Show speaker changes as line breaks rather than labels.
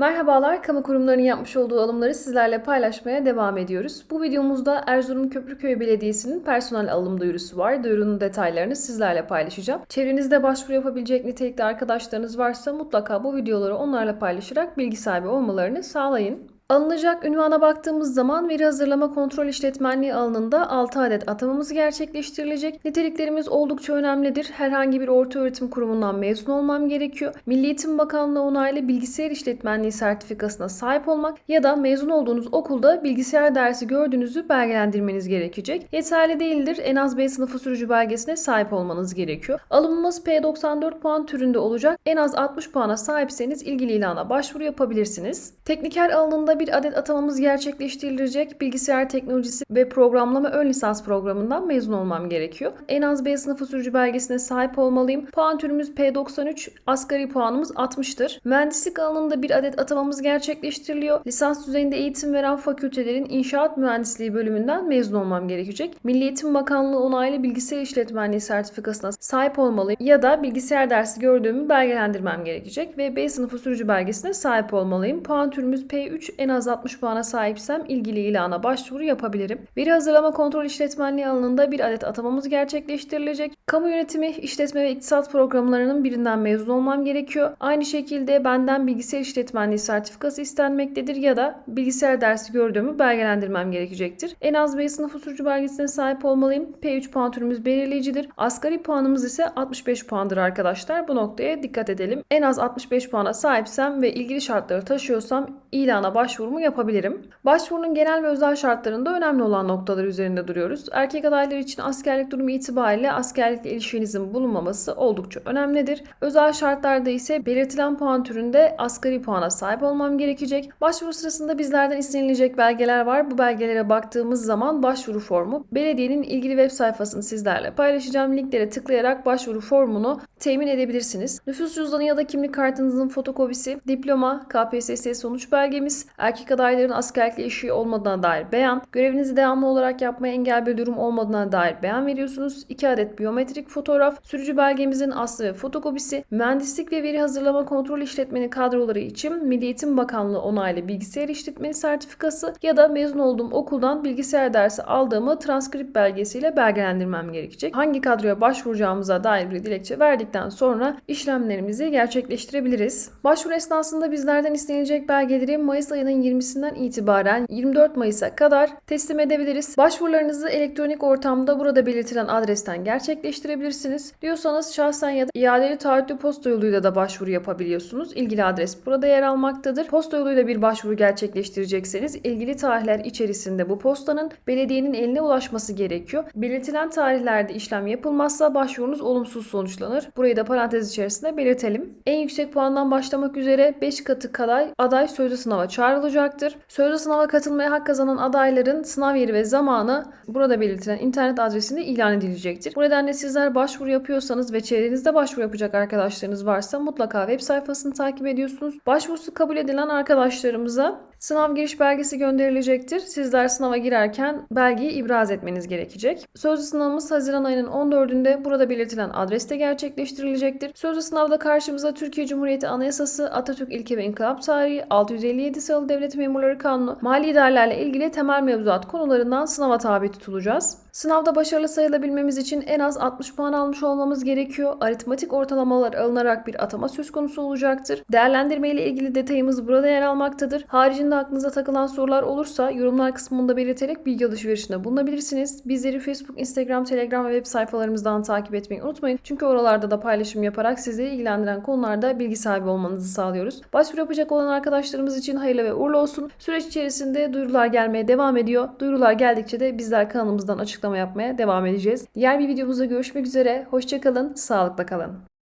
Merhabalar, kamu kurumlarının yapmış olduğu alımları sizlerle paylaşmaya devam ediyoruz. Bu videomuzda Erzurum Köprüköy Belediyesi'nin personel alım duyurusu var. Duyurunun detaylarını sizlerle paylaşacağım. Çevrenizde başvuru yapabilecek nitelikte arkadaşlarınız varsa mutlaka bu videoları onlarla paylaşarak bilgi sahibi olmalarını sağlayın. Alınacak ünvana baktığımız zaman veri hazırlama kontrol işletmenliği alanında 6 adet atamamız gerçekleştirilecek. Niteliklerimiz oldukça önemlidir. Herhangi bir orta öğretim kurumundan mezun olmam gerekiyor. Milli Eğitim Bakanlığı onaylı bilgisayar işletmenliği sertifikasına sahip olmak ya da mezun olduğunuz okulda bilgisayar dersi gördüğünüzü belgelendirmeniz gerekecek. Yeterli değildir. En az B sınıfı sürücü belgesine sahip olmanız gerekiyor. Alımımız P94 puan türünde olacak. En az 60 puana sahipseniz ilgili ilana başvuru yapabilirsiniz. Tekniker alanında bir adet atamamız gerçekleştirilecek. Bilgisayar teknolojisi ve programlama ön lisans programından mezun olmam gerekiyor. En az B sınıfı sürücü belgesine sahip olmalıyım. Puan türümüz P93, asgari puanımız 60'tır. Mühendislik alanında bir adet atamamız gerçekleştiriliyor. Lisans düzeyinde eğitim veren fakültelerin inşaat mühendisliği bölümünden mezun olmam gerekecek. Milli Eğitim Bakanlığı onaylı bilgisayar işletmenliği sertifikasına sahip olmalıyım ya da bilgisayar dersi gördüğümü belgelendirmem gerekecek ve B sınıfı sürücü belgesine sahip olmalıyım. Puan türümüz P3, en az 60 puana sahipsem ilgili ilana başvuru yapabilirim. Veri hazırlama kontrol işletmenliği alanında bir adet atamamız gerçekleştirilecek. Kamu yönetimi, işletme ve iktisat programlarının birinden mezun olmam gerekiyor. Aynı şekilde benden bilgisayar işletmenliği sertifikası istenmektedir ya da bilgisayar dersi gördüğümü belgelendirmem gerekecektir. En az B sınıfı sürücü belgesine sahip olmalıyım. P3 puan türümüz belirleyicidir. Asgari puanımız ise 65 puandır arkadaşlar. Bu noktaya dikkat edelim. En az 65 puana sahipsem ve ilgili şartları taşıyorsam ilana başvurumu yapabilirim. Başvurunun genel ve özel şartlarında önemli olan noktalar üzerinde duruyoruz. Erkek adaylar için askerlik durumu itibariyle askerlikle ilişkinizin bulunmaması oldukça önemlidir. Özel şartlarda ise belirtilen puan türünde asgari puana sahip olmam gerekecek. Başvuru sırasında bizlerden istenilecek belgeler var. Bu belgelere baktığımız zaman başvuru formu belediyenin ilgili web sayfasını sizlerle paylaşacağım. Linklere tıklayarak başvuru formunu temin edebilirsiniz. Nüfus cüzdanı ya da kimlik kartınızın fotokopisi, diploma, KPSS sonuç belgemiz, erkek adayların askerlikle işi olmadığına dair beyan, görevinizi devamlı olarak yapmaya engel bir durum olmadığına dair beyan veriyorsunuz. 2 adet biyometrik fotoğraf, sürücü belgemizin aslı ve fotokopisi, mühendislik ve veri hazırlama kontrol işletmeni kadroları için Milli Eğitim Bakanlığı onaylı bilgisayar işletmeni sertifikası ya da mezun olduğum okuldan bilgisayar dersi aldığımı transkript belgesiyle belgelendirmem gerekecek. Hangi kadroya başvuracağımıza dair bir dilekçe verdikten sonra işlemlerimizi gerçekleştirebiliriz. Başvuru esnasında bizlerden istenilecek belgeleri Mayıs ayının 20'sinden itibaren 24 Mayıs'a kadar teslim edebiliriz. Başvurularınızı elektronik ortamda burada belirtilen adresten gerçekleştirebilirsiniz. Diyorsanız şahsen ya da iadeli taahhütlü posta yoluyla da başvuru yapabiliyorsunuz. İlgili adres burada yer almaktadır. Posta yoluyla bir başvuru gerçekleştirecekseniz ilgili tarihler içerisinde bu postanın belediyenin eline ulaşması gerekiyor. Belirtilen tarihlerde işlem yapılmazsa başvurunuz olumsuz sonuçlanır. Burayı da parantez içerisinde belirtelim. En yüksek puandan başlamak üzere 5 katı kadar aday sözlü sınava çağrılacaktır. Sözlü sınava katılmaya hak kazanan adayların sınav yeri ve zamanı burada belirtilen internet adresinde ilan edilecektir. Bu nedenle sizler başvuru yapıyorsanız ve çevrenizde başvuru yapacak arkadaşlarınız varsa mutlaka web sayfasını takip ediyorsunuz. Başvurusu kabul edilen arkadaşlarımıza Sınav giriş belgesi gönderilecektir. Sizler sınava girerken belgeyi ibraz etmeniz gerekecek. Sözlü sınavımız Haziran ayının 14'ünde burada belirtilen adreste gerçekleştirilecektir. Sözlü sınavda karşımıza Türkiye Cumhuriyeti Anayasası, Atatürk İlke ve İnkılap Tarihi, 657 sayılı Devlet Memurları Kanunu, mali idarelerle ilgili temel mevzuat konularından sınava tabi tutulacağız. Sınavda başarılı sayılabilmemiz için en az 60 puan almış olmamız gerekiyor. Aritmatik ortalamalar alınarak bir atama söz konusu olacaktır. Değerlendirme ile ilgili detayımız burada yer almaktadır. Haricinde aklınıza takılan sorular olursa yorumlar kısmında belirterek bilgi alışverişinde bulunabilirsiniz. Bizleri Facebook, Instagram, Telegram ve web sayfalarımızdan takip etmeyi unutmayın. Çünkü oralarda da paylaşım yaparak sizleri ilgilendiren konularda bilgi sahibi olmanızı sağlıyoruz. Başvuru yapacak olan arkadaşlarımız için hayırlı ve uğurlu olsun. Süreç içerisinde duyurular gelmeye devam ediyor. Duyurular geldikçe de bizler kanalımızdan açıklama yapmaya devam edeceğiz. Diğer bir videomuzda görüşmek üzere. Hoşçakalın, sağlıkla kalın.